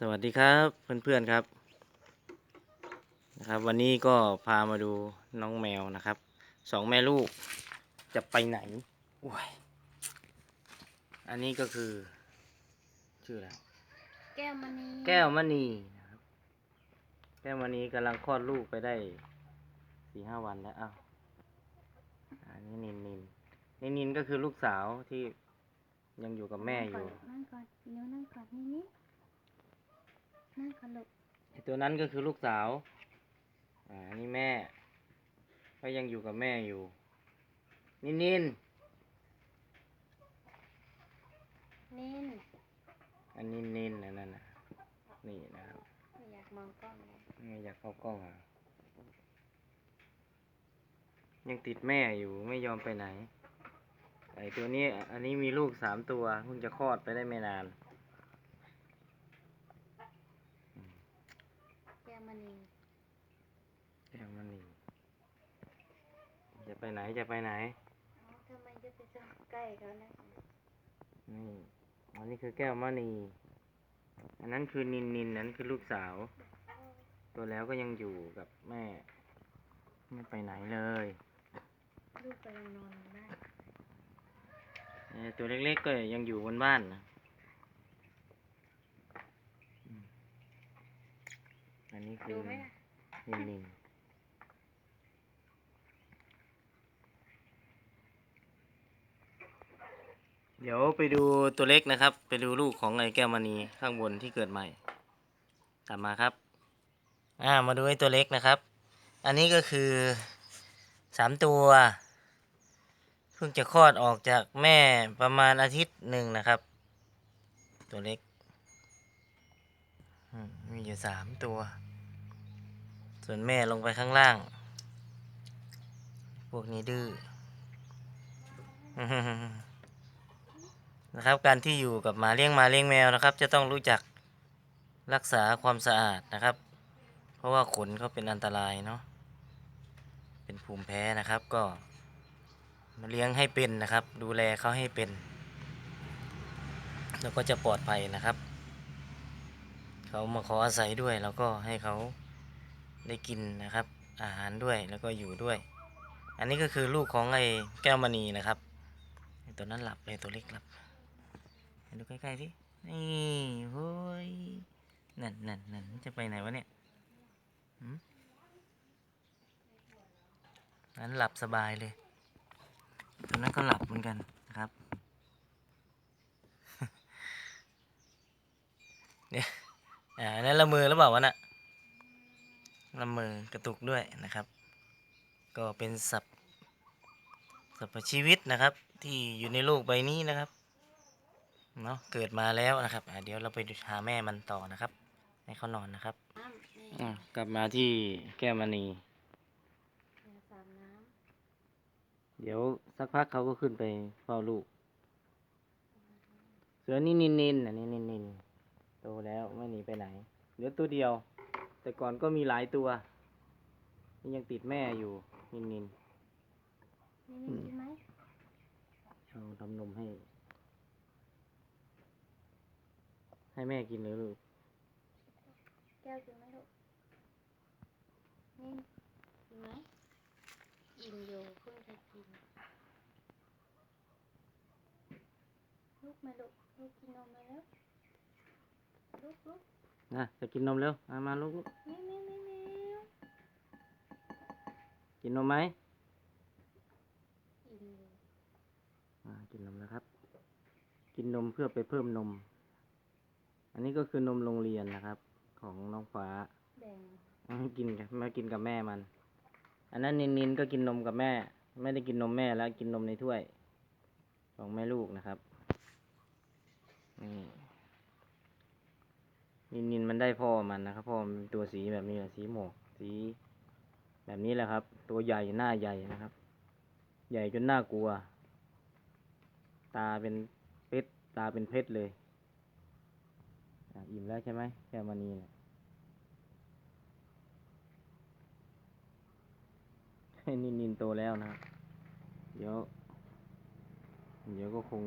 สวัสดีครับเพื่อนๆครับนะครับ วันนี้ก็พามาดูน้องแมวนะครับสองแม่ลูกจะไปไหนโอ้ยอันนี้ก็คือ ชื่ออะไรแก้วมณีแก้วมณีนะครับแก้วมณีกำลังคลอดลูกไปได้สี่ห้าวันแล้วอ้าวอันนี้นินนินนินนินก็คือลูกสาวที่ยังอยู่กับแม่อยู่นั่งก่อนเดี๋ยวนั่งก่อนนี่ นี่นั่งก่อนลูกไอ้ตัวนั้นก็คือลูกสาว อ่า นี่แม่ ก็ยังอยู่กับแม่อยู่ นินนินนินอันนินนินอันนั่นนะนี่นะครับไม่อยากมองกล้องเลยไม่อยากเข้ากล้องอะ ยังติดแม่อยู่ไม่ยอมไปไหน ไอ้ตัวนี้ อันนี้มีลูกสามตัวเพิ่งจะคลอดไปได้ไม่นาน แก้วม ณีแก้วมันนี่จะไปไหนจะไปไหน อ๋อทำไมจะไปจ้องใกล้เขานะนี่อันนี้คือแก้วมณีอันนั้นคือนินนินนั้นคือลูกสาว ตัวแล้วก็ยังอยู่กับแม่ ไม่ไปไหนเลยลูกกำลังนอนอยู่บ้านเอ่อตัวเล็กๆก็ยังอยู่บนบ้านนะอืมอันนี้ คืดูอไหมล่ะนินนินเดี๋ยวไปดูตัวเล็กนะครับ ไปดูลูกของไอ้แก้วมณีข้างบนที่เกิดใหม่ ตามมาครับ อ่า มาดูไอ้ตัวเล็กนะครับ อันนี้ก็คือสามตัว เพิ่งจะคลอดออกจากแม่ประมาณอาทิตย์หนึ่งนะครับ ตัวเล็ก มีอยู่สามตัว ส่วนแม่ลงไปข้างล่าง พวกนี้ดื้อนะครับ การที่อยู่กับหมาเลี้ยงหมาเลี้ยงแมวนะครับ จะต้องรู้จักรักษาความสะอาดนะครับ เพราะว่าขนเขาเป็นอันตรายเนาะเป็นภูมิแพ้นะครับก็มาเลี้ยงให้เป็นนะครับ ดูแลเขาให้เป็น แล้วก็จะปลอดภัยนะครับ เขามาขออาศัยด้วยแล้วก็ให้เขา ได้กินนะครับ อาหารด้วยแล้วก็อยู่ด้วย อันนี้ก็คือลูกของไอ้แก้วมณีนะครับตัวนั้นหลับเลยตัวเล็กหลับดูใกล้ๆสินี่เฮ้ยนั่นนั่นนั่นจะไปไหนวะเนี่ยนั้นหลับสบายเลย ตัวนั้นก็หลับเหมือนกันนะครับเนี่ยอ่านนั้นละมือหรือเปล่าวะน่ะ ละมือกระตุกด้วยนะครับ ก็เป็นสัตว์สัตว์ชีวิตนะครับ ที่อยู่ในโลกใบนี้นะครับเนาะเกิดมาแล้วนะครับอ่าเดี๋ยวเราไปดูหาแม่มันต่อนะครับ ให้เขานอนนะครับน้ำนี่อะกลับมาที่แก้วมณีแม่สามน้เดี๋ยวสักพักเขาก็ขึ้นไปเฝ้าลูก เสือนี่นินนินอันนี้นินนินโตแล้วไม่หนีไปไหนเหลือตัวเดียว แต่ก่อนก็มีหลายตัว นี่ยังติดแม่อยู่ นินนินำนี่นี่กินไหมเอาทำนมให้ ให้แม่กินเลยลูกแก้วกินไหมลูกนี่กินไหมอิ่มอยู่เพิ่งจะกิน ลูกมาลูกลูกกินนมมาแล้วลูกลูก นะจะกินนมเร็วมามาลูกลูกนี่นี่นี่นี่กินนมไหมอิ่มอยู่อ่ากินนมแล้วครับ กินนมเพื่อไปเพิ่มนม อันนี้ก็คือนมโรงเรียนนะครับ ของน้องฟ้าแบ่งเอาให้กินกับมากินกับแม่มัน อันนั้นนินนินก็กินนมกับแม่ ไม่ได้กินนมแม่แล้วกินนมในถ้วย ของแม่ลูกนะครับนี่ นินนินมันได้พ่อมันนะครับพ่อมันตัวสีแบบนี้แหละสีหมอกสีแบบนี้แหละครับ ตัวใหญ่หน้าใหญ่นะครับ ใหญ่จนน่ากลัว ตาเป็นเพชรตาเป็นเพชรเลยอิ่มแล้วใช่ไหมแค่มานีเนี่ยนินนินโตแล้วนะครับเดี๋ยวเดี๋ยวก็คง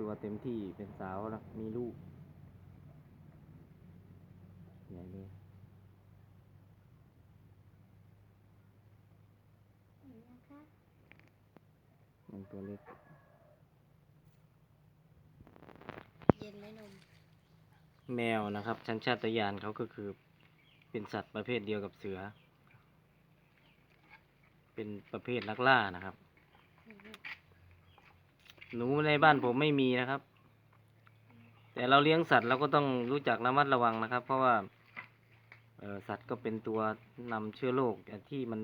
ตัวเต็มที่เป็นสาวแล้วมีลูก ใหญ่เลยเห็นนะคะมันตัวเล็ก เย็นไหมนม แมวนะครับชัญชาตญาณเขาก็คือเป็นสัตว์ประเภทเดียวกับเสือ เป็นประเภทนักล่านะครับ หนูในบ้านผมไม่มีนะครับ แต่เราเลี้ยงสัตว์เราก็ต้องรู้จักระมัดระวังนะครับ เพราะว่าเอ่อ สัตว์ก็เป็นตัวนำเชื้อโรคที่มัน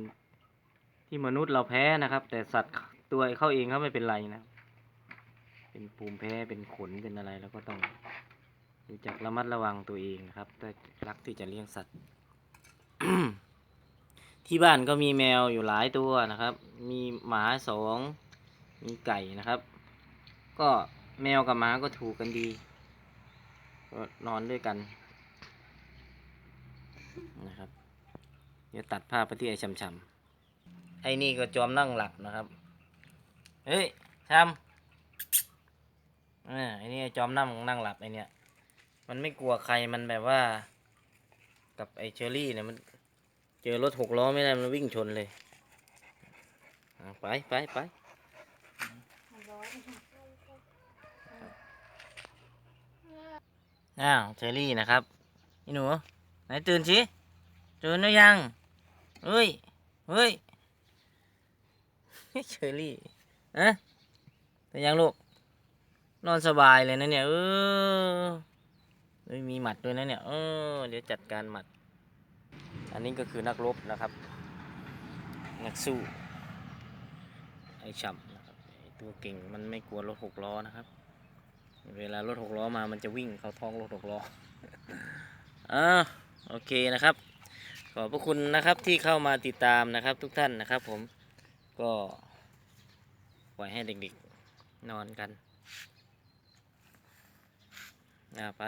ที่มนุษย์เราแพ้นะครับ แต่สัตว์ตัวเขาเองเขาไม่เป็นไรนะ เป็นภูมิแพ้เป็นขนเป็นอะไรเราก็ต้องรู้จักระมัดระวังตัวเองนะครับถ้ารักที่จะเลี้ยงสัตว์ ที่บ้านก็มีแมวอยู่หลายตัวนะครับ มีหมาสองมีไก่นะครับ ก็แมวกับหมาก็ถูกกันดีก็นอนด้วยกัน นะครับเดี๋ยวตัดภาพไปที่ไอ้ชำชำๆไอ้นี่ก็จอมนั่งหลับนะครับ เฮ้ยชำอ่าไอ้นี่จอมนั่งนั่งหลับไอ้เนี่ยมันไม่กลัวใครมันแบบว่า กับไอ้เชอรี่เนี่ยมัน เจอรถหกล้อไม่ได้มันวิ่งชนเลยไปไปไปมันร้อนอ้าวเชอรี่นะครับนี่หนู ไหนตื่นสิตื่นหรือยังเฮ้ยเฮ้ยเชอรี่อะแต่ยังลูก นอนสบายเลยนะเนี่ยเออเฮ้ยมีหมัดด้วยนะเนี่ยเออเดี๋ยวจัดการหมัด อันนี้ก็คือนักรบนะครับ นักสู้ ไอ้ช่ำนะครับตัวเก่งมันไม่กลัวรถหกล้อนะครับ เวลารถหกล้อมามันจะวิ่งเข้าท้องรถหกล้ออ่า โอเคนะครับ ขอบพระคุณนะครับที่เข้ามาติดตามนะครับทุกท่านนะครับผมก็ปล่อยให้เด็กๆนอนกันนะไป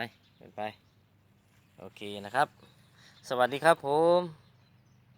ไป โอเคนะครับ สวัสดีครับผม